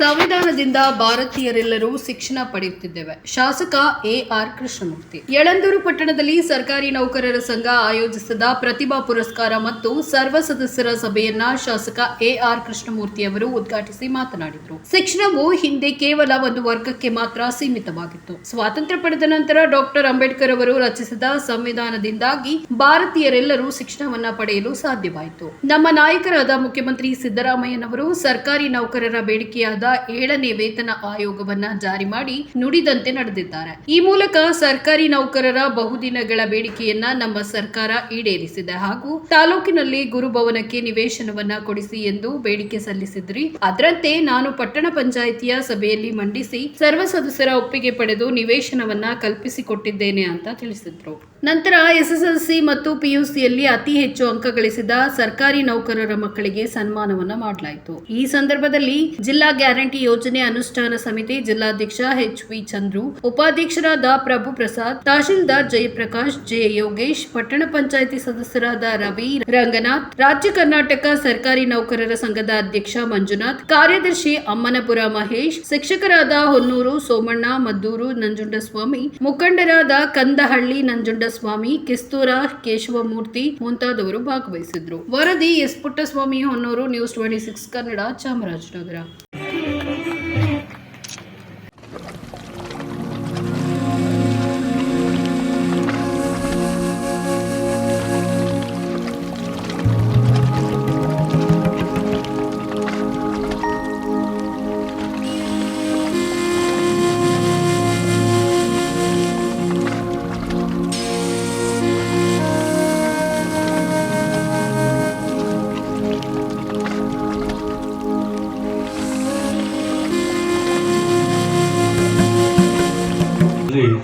ಸಂವಿಧಾನದಿಂದ ಭಾರತೀಯರೆಲ್ಲರೂ ಶಿಕ್ಷಣ ಪಡೆಯುತ್ತಿದ್ದೇವೆ. ಶಾಸಕ ಎ ಆರ್ ಕೃಷ್ಣಮೂರ್ತಿ. ಯಳಂದೂರು ಪಟ್ಟಣದಲ್ಲಿ ಸರ್ಕಾರಿ ನೌಕರರ ಸಂಘ ಆಯೋಜಿಸಿದ ಪ್ರತಿಭಾ ಪುರಸ್ಕಾರ ಮತ್ತು ಸರ್ವ ಸದಸ್ಯರ ಸಭೆಯನ್ನ ಶಾಸಕ ಎ ಆರ್ ಕೃಷ್ಣಮೂರ್ತಿ ಅವರು ಉದ್ಘಾಟಿಸಿ ಮಾತನಾಡಿದರು. ಶಿಕ್ಷಣವು ಹಿಂದೆ ಕೇವಲ ಒಂದು ವರ್ಗಕ್ಕೆ ಮಾತ್ರ ಸೀಮಿತವಾಗಿತ್ತು. ಸ್ವಾತಂತ್ರ್ಯ ಪಡೆದ ನಂತರ ಡಾಕ್ಟರ್ ಅಂಬೇಡ್ಕರ್ ಅವರು ರಚಿಸಿದ ಸಂವಿಧಾನದಿಂದಾಗಿ ಭಾರತೀಯರೆಲ್ಲರೂ ಶಿಕ್ಷಣವನ್ನ ಪಡೆಯಲು ಸಾಧ್ಯವಾಯಿತು. ನಮ್ಮ ನಾಯಕರಾದ ಮುಖ್ಯಮಂತ್ರಿ ಸಿದ್ದರಾಮಯ್ಯನವರು ಸರ್ಕಾರಿ ನೌಕರರ ಬೇಡಿಕೆಯಾದ ಏಳನೇ ವೇತನ ಆಯೋಗವನ್ನ ಜಾರಿ ಮಾಡಿ ನುಡಿದಂತೆ ನಡೆದಿದ್ದಾರೆ. ಈ ಮೂಲಕ ಸರ್ಕಾರಿ ನೌಕರರ ಬಹುದಿನಗಳ ಬೇಡಿಕೆಯನ್ನ ನಮ್ಮ ಸರ್ಕಾರ ಈಡೇರಿಸಿದೆ ಹಾಗೂ ತಾಲೂಕಿನಲ್ಲಿ ಗುರುಭವನಕ್ಕೆ ನಿವೇಶನವನ್ನ ಕೊಡಿಸಿ ಎಂದು ಬೇಡಿಕೆ ಸಲ್ಲಿಸಿದ್ರಿ. ಅದರಂತೆ ನಾನು ಪಟ್ಟಣ ಪಂಚಾಯಿತಿಯ ಸಭೆಯಲ್ಲಿ ಮಂಡಿಸಿ ಸರ್ವ ಸದಸ್ಯರ ಒಪ್ಪಿಗೆ ಪಡೆದು ನಿವೇಶನವನ್ನ ಕಲ್ಪಿಸಿಕೊಟ್ಟಿದ್ದೇನೆ ಅಂತ ತಿಳಿಸಿದ್ರು. ನಂತರ ಎಸ್ಎಸ್ಎಲ್ಸಿ ಮತ್ತು ಪಿಯುಸಿಯಲ್ಲಿ ಅತಿ ಹೆಚ್ಚು ಅಂಕ ಗಳಿಸಿದ ಸರ್ಕಾರಿ ನೌಕರರ ಮಕ್ಕಳಿಗೆ ಸನ್ಮಾನವನ್ನ ಮಾಡಲಾಯಿತು. ಈ ಸಂದರ್ಭದಲ್ಲಿ ಜಿಲ್ಲಾ ಗ್ಯಾರಂಟಿ ಯೋಜನೆ ಅನುಷ್ಠಾನ ಸಮಿತಿ ಜಿಲ್ಲಾಧ್ಯಕ್ಷ ಎಚ್ ವಿ ಚಂದ್ರು, ಉಪಾಧ್ಯಕ್ಷರಾದ ಪ್ರಭು ಪ್ರಸಾದ್, ತಹಶೀಲ್ದಾರ್ ಜಯಪ್ರಕಾಶ್, ಜೆ ಯೋಗೇಶ್, ಪಟ್ಟಣ ಪಂಚಾಯಿತಿ ಸದಸ್ಯರಾದ ರವಿ ರಂಗನಾಥ್, ರಾಜ್ಯ ಕರ್ನಾಟಕ ಸರ್ಕಾರಿ ನೌಕರರ ಸಂಘದ ಅಧ್ಯಕ್ಷ ಮಂಜುನಾಥ್, ಕಾರ್ಯದರ್ಶಿ ಅಮ್ಮನಪುರ ಮಹೇಶ್, ಶಿಕ್ಷಕರಾದ ಹೊನ್ನೂರು ಸೋಮಣ್ಣ, ಮದ್ದೂರು ನಂಜುಂಡಸ್ವಾಮಿ, ಮುಖಂಡರಾದ ಕಂದಹಳ್ಳಿ ನಂಜುಂಡಸ್ವಾಮಿ, ಕಿಸ್ತೂರ ಕೇಶವಮೂರ್ತಿ ಮುಂತಾದವರು ಭಾಗವಹಿಸಿದ್ರು ವರದಿ S Puttaswamy Honnur, news twenty six Kannada Chamarajanagar.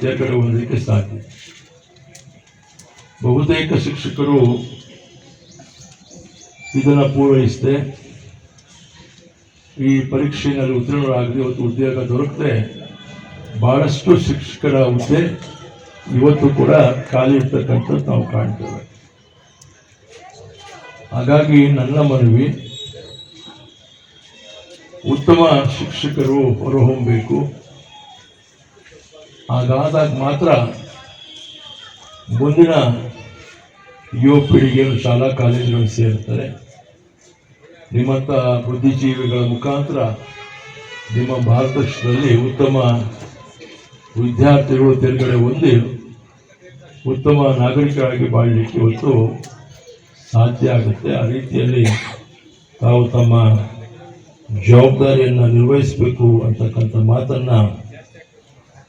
ತೇರ್ಗಡೆ ಹೊಂದಲಿಕ್ಕೆ ಸಾಧ್ಯ. ಬಹುತೇಕ ಶಿಕ್ಷಕರು ಇದನ್ನು ಪೂರೈಸದೆ ಈ ಪರೀಕ್ಷೆಯಲ್ಲಿ ಉತ್ತೀರ್ಣರಾಗಲಿ ಇವತ್ತು ಉದ್ಯೋಗ ದೊರಕದೆ ಬಹಳಷ್ಟು ಶಿಕ್ಷಕರ ಹುದ್ದೆ ಇವತ್ತು ಕೂಡ ಖಾಲಿ ಇರ್ತಕ್ಕಂಥದ್ದು ನಾವು ಕಾಣ್ತೇವೆ. ಹಾಗಾಗಿ ನನ್ನ ಮನವಿ, ಉತ್ತಮ ಶಿಕ್ಷಕರು ಹೊರಹೊಮ್ಮಬೇಕು ಹಾಗಾದಾಗ ಮಾತ್ರ ಮುಂದಿನ ಯುವ ಪೀಳಿಗೆಯನ್ನು ಶಾಲಾ ಕಾಲೇಜುಗಳು ಸೇರ್ತಾರೆ. ನಿಮ್ಮಂಥ ಬುದ್ಧಿಜೀವಿಗಳ ಮುಖಾಂತರ ನಿಮ್ಮ ಭಾರತ ಉತ್ತಮ ವಿದ್ಯಾರ್ಥಿಗಳು ತೆರೆಗಡೆ ಹೊಂದಿ ಉತ್ತಮ ನಾಗರಿಕರಾಗಿ ಬಾಳಲಿಕ್ಕೆ ಇವತ್ತು ಸಾಧ್ಯ ಆಗುತ್ತೆ. ಆ ರೀತಿಯಲ್ಲಿ ತಾವು ತಮ್ಮ ಜವಾಬ್ದಾರಿಯನ್ನು ನಿರ್ವಹಿಸಬೇಕು ಅಂತಕ್ಕಂಥ ಮಾತನ್ನು